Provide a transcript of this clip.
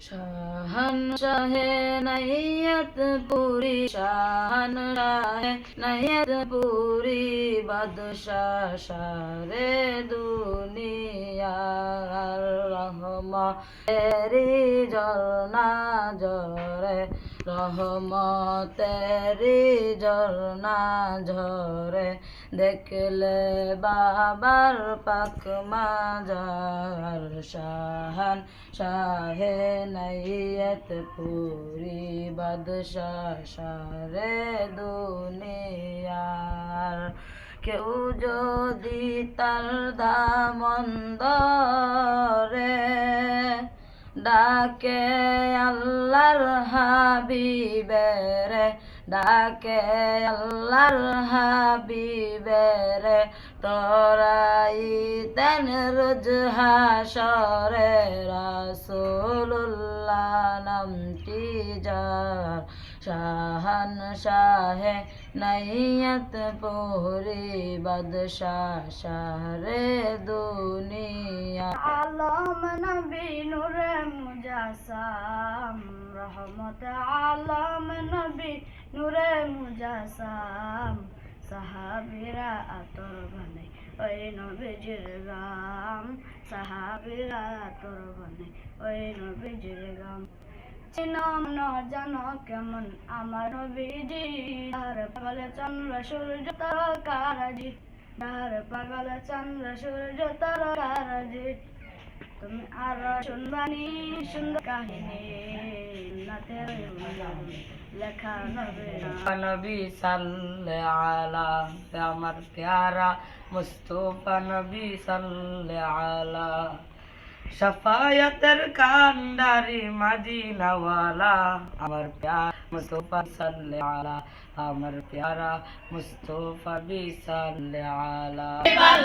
শাহান শাহে নাইয়ত পুরি শাহন শাহে নাইয়ত পুরি বাদশাহ শারে দুনিয়া রহমা তেরি জলনা জরে রহমতেরি জলনা ঝরে। দেখলে বাবার পাক মাজার শাহান শাহে নাইয়ত পুরি বাদশাহ শারে দুনিয়ার। কেউ যদি তার দামন্দরে ডাকে আল্লাহর হাবিবেরে, ডাকে আল্লাহর হাবিবেরে তোরাই তেন রোজ হাসরে রাসূলুল্লাহ নামটি যার শাহান শাহে নাইয়ত পুরি বাদশাহ শাহরে দুনিয়া আলম নবী নূরে মুজাসাম, রহমত আলম নবী নূরে মুজাসাম, সাহাবিরা আতর বনে ওই নবীজির গাম, সাহাবিরা আতর বানাই ওই নবীজির গাম। চিনম ন জানো কেমন আমার নবীজি আর পাগলে চন্দ্র সূর্য তারকারাজি আর পাগলে চন্দ্র সূর্য তারকারাজি তুমি আর শুনবানি সুন্দর কাহিনী নবী সাল্লে আলা আমার প্যারা, মুস্তফা নবী সাল্লে আলা। শফায়তের কান্ডারি মদিনাওয়ালা আমার প্যার মুস্তফা সাল্লে আলা আমার প্যারা মুস্তফা বি সাল্লে আলা তুমি বল